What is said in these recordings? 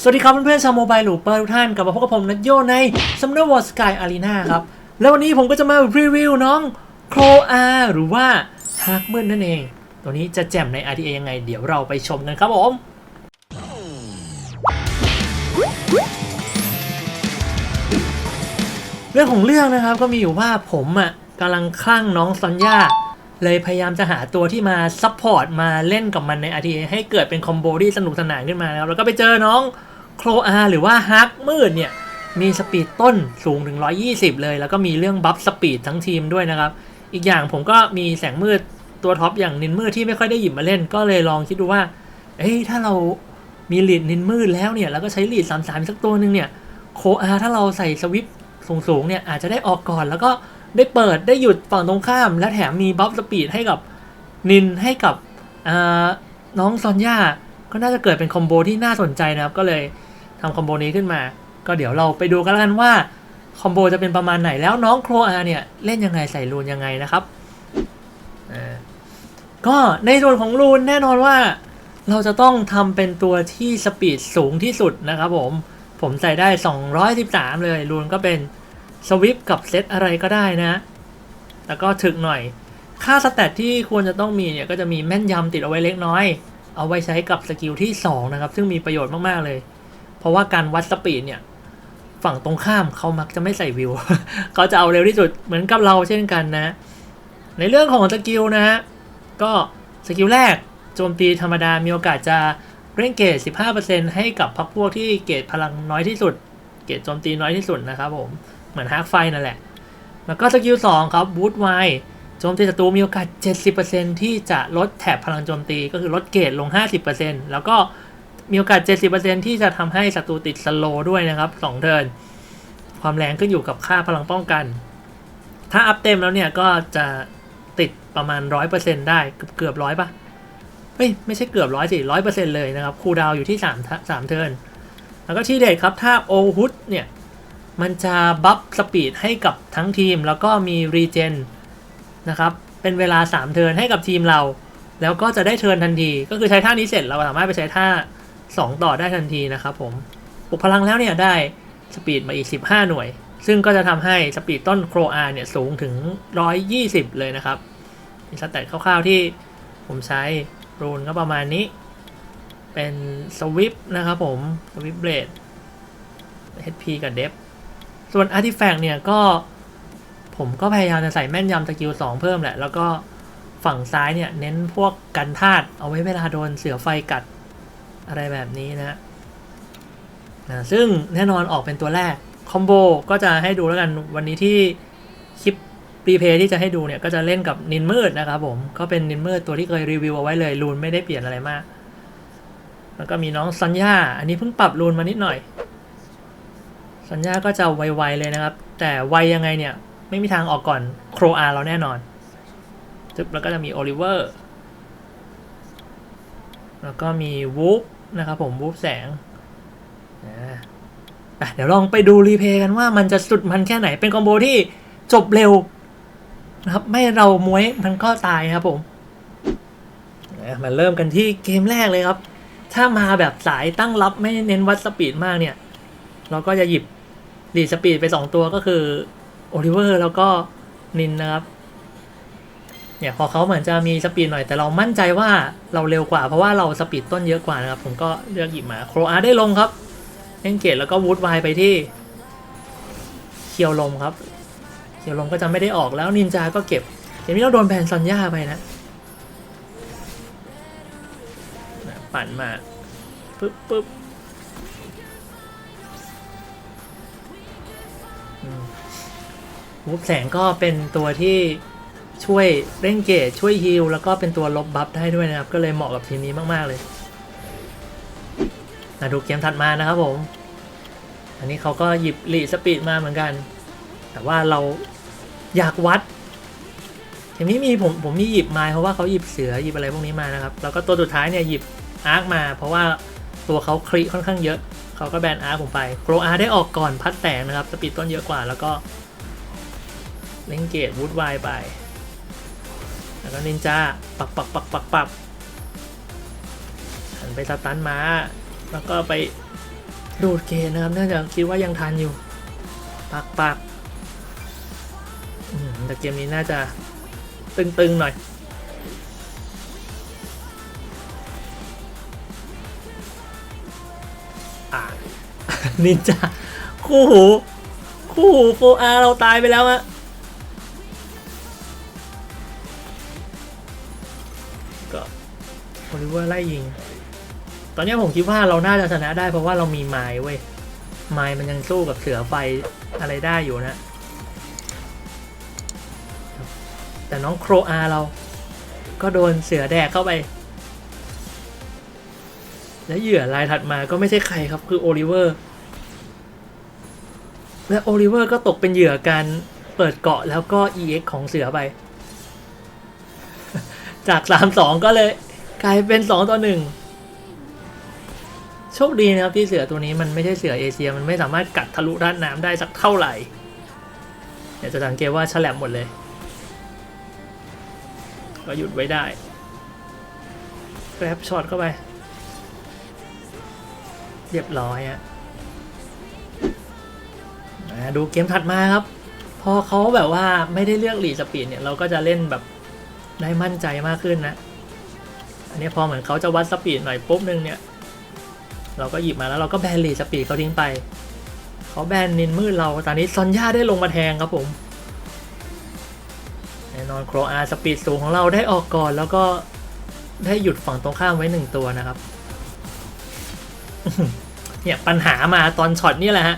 สวัสดีครับเพื่อนๆชาวโมบายหลูเปอร์ทุกท่านกลับมาพบกับผมนัทโยใน Summoner War Sky Arena ครับ แล้ววันนี้ผมก็จะมารีวิวน้องโครอาหรือว่าฮาร์กมืดนั่นเอง ตัวนี้จะแจ่มใน RTA ยังไง เดี๋ยวเราไปชมกันครับผมเรื่องของเรื่องนะครับก็มีอยู่ว่าผมอะกำลังคลั่งน้องซอนย่าเลยพยายามจะหาตัวที่มาซัพพอร์ตมาเล่นกับมันใน RTA ให้เกิดเป็นคอมโบที่สนุกสนานขึ้นมานะครับแล้วก็ไปเจอน้อง โครอาหรือว่าฮักมืดเนี่ยมีสปีดต้นสูงถึง 120 เลย แล้วก็มีเรื่องบัฟสปีดทั้งทีมด้วยนะครับ อีกอย่างผมก็มีแสงมืดตัวท็อปอย่างนินมืดที่ไม่ค่อยได้หยิบมาเล่น ก็เลยลองคิดดูว่า เอ้ยถ้าเรามีลีดนินมืดแล้วเนี่ยแล้วก็ใช้ลีดสามสามสักตัวหนึ่งเนี่ยโคอาถ้าเราใส่สวิปสูงๆเนี่ยอาจจะได้ออกก่อนแล้วก็ได้เปิดได้หยุดฝั่งตรงข้าม และแถมมีบัฟสปีดให้กับนินให้กับน้องซอนย่าก็น่าจะเกิดเป็นคอมโบที่น่าสนใจนะครับก็เลย ทำคอมโบนี้ขึ้นมา ก็เดี๋ยวเราไปดูกันแล้วกันว่าคอมโบจะเป็นประมาณไหนแล้วน้องโครอาเนี่ยเล่นยังไงใส่รูนยังไงนะครับก็ในส่วนของรูนแน่นอนว่า เราจะต้องทำเป็นตัวที่สปีดสูงที่สุดนะครับผม ผมใส่ได้ 213 เลยรูนก็เป็นสวิปกับเซตอะไรก็ได้นะ แล้วก็ถึกหน่อย ค่าสแตทที่ควรจะต้องมีเนี่ยก็จะมีแม่นยำติดเอาไว้เล็กน้อย เอาไว้ใช้กับสกิลที่ 2 นะครับ ซึ่งมีประโยชน์มาก ๆ เลย เพราะว่าการวัดสปีดเนี่ย ฝั่งตรงข้ามเขามักจะไม่ใส่วิว เขาจะเอาเร็วที่สุดเหมือนกับเราเช่นกันนะ ในเรื่องของสกิลนะฮะก็สกิลแรกโจมตีธรรมดามีโอกาสจะเร่งเกรด15%ให้กับพรรคพวกที่เกรดพลังน้อยที่สุด เกรดโจมตีน้อยที่สุดนะครับผม เหมือนฮาร์กไฟนั่นแหละ แล้วก็สกิล2ครับบูทไวโจมตีศัตรูมีโอกาส 70%ที่จะลดแถบพลังโจมตีก็คือลดเกรดลง 50%แล้วก็ มีโอกาส 70%ที่จะทำให้ศัตรูติดสโลด้วยนะครับ2เทิร์นความแรงขึ้นอยู่กับค่าพลังป้องกัน ถ้าอัพเต็มแล้วเนี่ยก็จะติดประมาณ 100%ได้เกือบเกือบร้อยปะเฮ้ยไม่ใช่เกือบร้อยสิร้อยเปอร์เซ็นต์เลยนะครับคูดาวอยู่ที่3 3เทิร์นแล้วก็ที่เด็ดครับถ้าโอฮุดเนี่ยมันจะบัฟสปีดให้กับทั้งทีม แล้วก็มีรีเจนนะครับเป็นเวลา 3 เทิร์นให้กับทีมเรา แล้วก็จะได้เทิร์นทันที ก็คือใช้ท่านี้เสร็จเราสามารถไปใช้ท่า 2 ต่อได้ทันทีนะครับผมปลุกพลังแล้วเนี่ยได้สปีดมาอีก 15 หน่วย ซึ่งก็จะทำให้สปีดต้นโครอาเนี่ยสูงถึง 120 เลยนะครับมีสแตทคร่าวๆที่ผมใช้รูนก็ประมาณนี้ เป็นสวิปนะครับผมสวิปเบลด HP กับเดฟส่วนอาร์ติแฟกต์เนี่ยก็ผมก็พยายามจะใส่แม่นยำสกิล2เพิ่มแหละ แล้วก็ฝั่งซ้ายเนี่ย เน้นพวกกันธาตุเอาไว้เวลาโดนเสือไฟกัด อะไรแบบนี้นะนะซึ่งแน่นอนออกเป็นตัวแรกคอมโบก็จะให้ดูแล้วกันวันนี้ที่คลิปรีเพย์ที่จะให้ดูเนี่ยก็จะเล่นกับนินมืดนะครับผมก็เป็นนินมืดตัวที่เคยรีวิวเอาไว้เลยรูนไม่ได้เปลี่ยนอะไรมาก แล้วก็มีน้องซันย่าอันนี้เพิ่งปรับรูนมานิดหน่อยซันย่าก็จะไวๆเลยนะครับ แต่ไวยังไงเนี่ยไม่มีทางออกก่อนโครอาเราแน่นอนจึ๊บแล้วก็จะมีโอลิเวอร์แล้วก็มีวูฟ นะครับผมวูฟแสงอ่าอะเดี๋ยวลองไปดูรีเพย์กันว่ามันจะสุดมันแค่ไหนเป็นคอมโบที่จบเร็วนะครับไม่เรามวยมันก็ตายครับผมอะมาเริ่มกันที่เกมแรกเลยครับ ถ้ามาแบบสายตั้งรับไม่เน้นวัดสปีดมากเนี่ย เราก็จะหยิบดีสปีดไป 2 ตัวก็คือโอลิเวอร์แล้วก็นินนะครับ เนี่ยพอเขาเหมือนจะมีสปีดหน่อยแต่เรามั่นใจว่าเราเร็วกว่า เพราะว่าเราสปีดต้นเยอะกว่านะครับ ผมก็เลือกหยิบมาโครอาได้ลงครับเล่นเกตแล้วก็วูดไวไปที่เคียวลมครับเคียวลมก็จะไม่ได้ออกแล้วนินจาก็เก็บเดี๋ยวนี้เราโดนแบนซอนย่าไปนะปั่นมาปึ๊บปึ๊บวูฟแสงก็เป็นตัวที่ ช่วยเร่งเกจช่วยฮีลแล้วก็เป็นตัวลบบัฟได้ด้วยนะครับ ก็เลยเหมาะกับทีมนี้มาก ๆ เลยมาดูเกมถัดมานะครับผม อันนี้เขาก็หยิบลีสปีดมาเหมือนกัน แต่ว่าเราอยากวัดเกมนี้มีผมผมมีหยิบมาเพราะว่าเขาหยิบเสือหยิบอะไรพวกนี้มานะครับ แล้วก็ตัวสุดท้ายเนี่ยหยิบอาร์คมา เพราะว่าตัวเขาครีค่อนข้างเยอะ เขาก็แบนอาร์คผมไปโกรอาร์ได้ออกก่อนพัดแตกนะครับ สปีดต้นเยอะกว่าแล้วก็เล่นเกตวูดไวไป แล้วก็นินจาปักปักปักปักปักหันไปสตันมา แล้วก็ไปดูดเกณฑ์นะครับ เนื่องจากคิดว่ายังทันอยู่ ปักปักแต่เกมนี้น่าจะตึงๆหน่อยนินจาคู่หู คู่หูโฟอาเราตายไปแล้วอะ โอลิเวอร์ไล่ยิง ตอนนี้ผมคิดว่าเราน่าจะชนะได้เพราะว่าเรามีไม้เว้ย ไม้มันยังสู้กับเสือไฟอะไรได้อยู่นะ แต่น้องโครอาเรา ก็โดนเสือแดกเข้าไป และเหยื่อรายถัดมาก็ไม่ใช่ใครครับคือโอลิเวอร์ และโอลิเวอร์ก็ตกเป็นเหยื่อการเปิดเกาะแล้วก็ EX ของเสือไป จาก 3-2 ก็เลย กลายเป็น2ต่อ1โชคดีนะครับที่เสือตัวนี้มันไม่ใช่เสือเอเชียมันไม่สามารถกัดทะลุด้านน้ำได้สักเท่าไหร่เดี๋ยวจะสังเกตว่าฉลับหมดเลย ก็หยุดไว้ได้แกร็บช็อตเข้าไป เรียบร้อยอะอ่าดูเกมถัดมาครับ พอเขาแบบว่าไม่ได้เลือกหลีสปีดเนี่ยเราก็จะเล่นแบบได้มั่นใจมากขึ้นนะ นนี้พอเหมือนเขาจะวัดสปีดหน่อยปุ๊บนึงเนี่ย เราก็หยิบมาแล้วเราก็แบนลีสปีดเขาทิ้งไป เขาแบนนินมืดเราตอนนี้ซอนย่าได้ลงมาแทงครับผมแน่นอนโครอาสปีดสูงของเราได้ออกก่อน แล้วก็ได้หยุดฝั่งตรงข้ามไว้หนึ่งตัวนะครับ เนี่ยปัญหามาตอนช็อตนี่แหละฮะ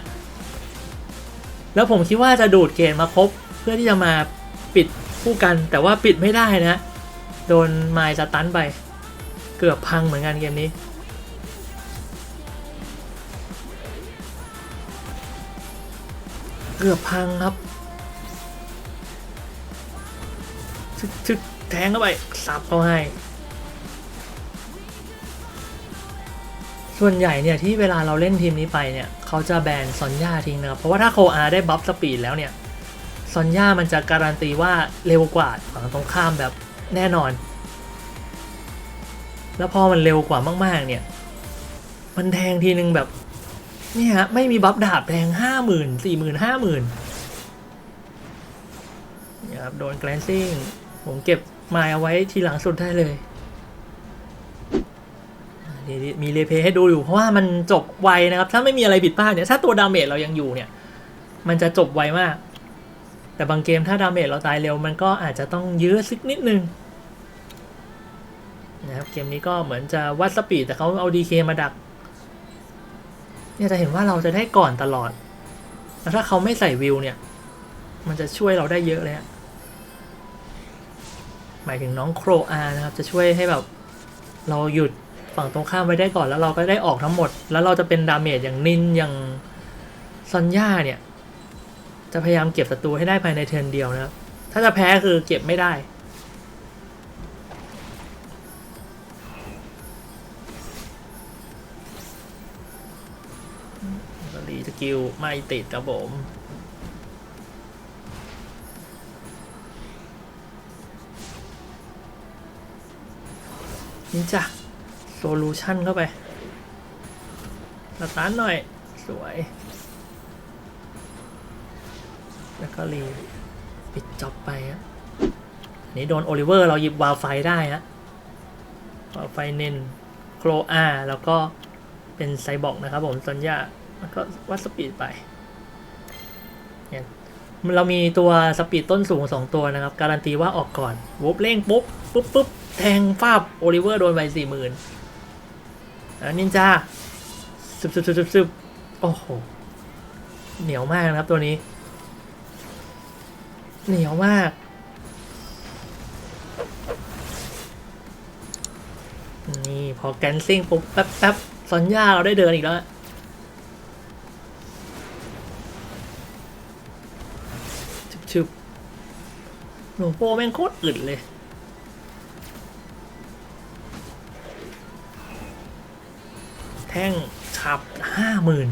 แล้วผมคิดว่าจะดูดเกณฑ์มาครบ เพื่อที่จะมาปิดคู่กันแต่ว่าปิดไม่ได้นะ โดนไมล์สตันไป เกือบพังเหมือนกันเกมนี้เกือบพังครับชึกชึกแทงเข้าไปสับเขาให้ ส่วนใหญ่เนี่ยที่เวลาเราเล่นทีมนี้ไปเนี่ยเขาจะแบนซอนย่าทิ้งนะครับ เพราะว่าถ้าโคอาได้บัฟสปีดแล้วเนี่ยซอนย่ามันจะการันตีว่าเร็วกว่าฝั่งตรงข้ามแบบแน่นอน แล้วพอมันเร็วกว่ามาก ๆ เนี่ย มันแทงทีนึงแบบเนี่ยฮะไม่มีบัฟดาบแทงห้าหมื่นสี่หมื่นห้าหมื่นนี่ครับโดนแกลนซิ่งผมเก็บไมล์เอาไว้ทีหลังสุดได้เลย มีรีเพให้ดูอยู่ เพราะว่ามันจบไวนะครับ ถ้าไม่มีอะไรผิดพลาดเนี่ย ถ้าตัวดาเมจเรายังอยู่เนี่ย มันจะจบไวมาก แต่บางเกมถ้าดาเมจเราตายเร็ว มันก็อาจจะต้องยื้อสักนิดนึง นะครับเกมนี้ก็เหมือนจะวัดสปีดแต่เขาเอาดีเคมาดัก เนี่ยจะเห็นว่าเราจะได้ก่อนตลอด แล้วถ้าเขาไม่ใส่วิวเนี่ย มันจะช่วยเราได้เยอะเลยอะหมายถึงน้องโครอานะครับ จะช่วยให้แบบเราหยุดฝั่งตรงข้ามไว้ได้ก่อนแล้วเราก็ได้ออกทั้งหมด แล้วเราจะเป็นดาเมจอย่างนินอย่างซอนย่าเนี่ย จะพยายามเก็บศัตรูให้ได้ภายในเทิร์นเดียวนะครับ ถ้าจะแพ้คือเก็บไม่ได้ กิลไม่ติดครับผม นี่จ้ะโซลูชันเข้าไปสตาร์ทหน่อย สวย แล้วก็รีปิดจ็อบไปฮะนี่โดนโอลิเวอร์เราหยิบวาลไฟได้ฮะวาลไฟเนนโครอาแล้วก็เป็นไซบอร์กนะครับผมสัญญา แล้วก็วัดสปีดไปเนี่ยเรามีตัวสปีดต้นสูง2ตัวนะครับ การันตีว่าออกก่อนวุบเร่งปุ๊บปุ๊บปุ๊บแทงฟาบโอลิเวอร์โดนไปสี่หมื่นนินจาซึบซึบซึบซึบโอ้โห เหนียวมากนะครับตัวนี้ เหนียวมากนี่พอแกนซิ่งปุ๊บแป๊บแป๊บซอนยาเราได้เดินอีกแล้ว หลวงโปแม่งโคตรอึดเลย แท่งฉับห้าหมื่น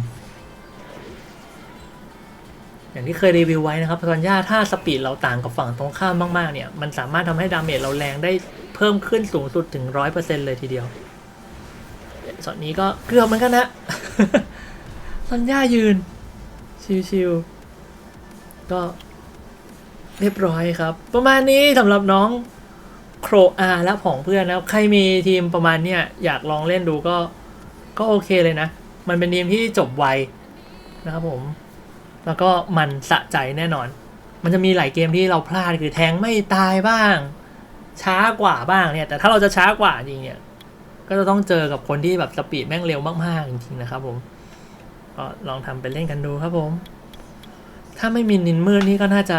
อย่างที่เคยรีวิวไว้นะครับตอนย่าถ้าสปีดเราต่างกับฝั่งตรงข้ามมากๆ เนี่ย มันสามารถทำให้ดาเมจเราแรงได้เพิ่มขึ้นสูงสุดถึงร้อยเปอร์เซ็นเลยทีเดียวช็อตนี้ก็เกือบเหมือนกันนะสัญญายืน ชิวๆก็ เรียบร้อยครับ ประมาณนี้สำหรับน้องโครอาและผองเพื่อนนะครับ ใครมีทีมประมาณเนี้ยอยากลองเล่นดูก็ก็โอเคเลยนะ มันเป็นทีมที่จบไวนะครับผม แล้วก็มันสะใจแน่นอน มันจะมีหลายเกมที่เราพลาดคือแทงไม่ตายบ้าง ช้ากว่าบ้างเนี่ย แต่ถ้าเราจะช้ากว่าจริงเนี่ย ก็จะต้องเจอกับคนที่แบบสปีดแม่งเร็วมากๆจริงๆนะครับผมก็ลองทำไปเล่นกันดูครับผม ถ้าไม่มีนินมืดนี่ก็น่าจะ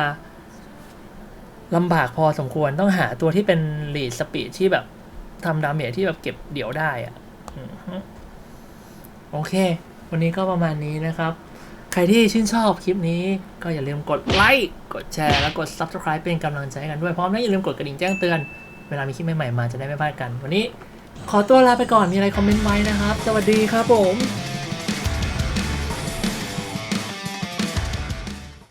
ลำบากพอสมควรต้องหาตัวที่เป็นลีดสปีดที่แบบทำดาเมจที่แบบเก็บเดี่ยวได้อะโอเค วันนี้ก็ประมาณนี้นะครับ ใครที่ชื่นชอบคลิปนี้ก็อย่าลืมกดไลค์กดแชร์แล้วกด Subscribe เป็นกำลังใจกันด้วยพร้อมทั้งอย่าลืมกดกระดิ่งแจ้งเตือน เวลามีคลิปใหม่ๆมาจะได้ไม่พลาดกัน วันนี้ขอตัวลาไปก่อนมีอะไรคอมเมนต์ไว้นะครับ สวัสดีครับผม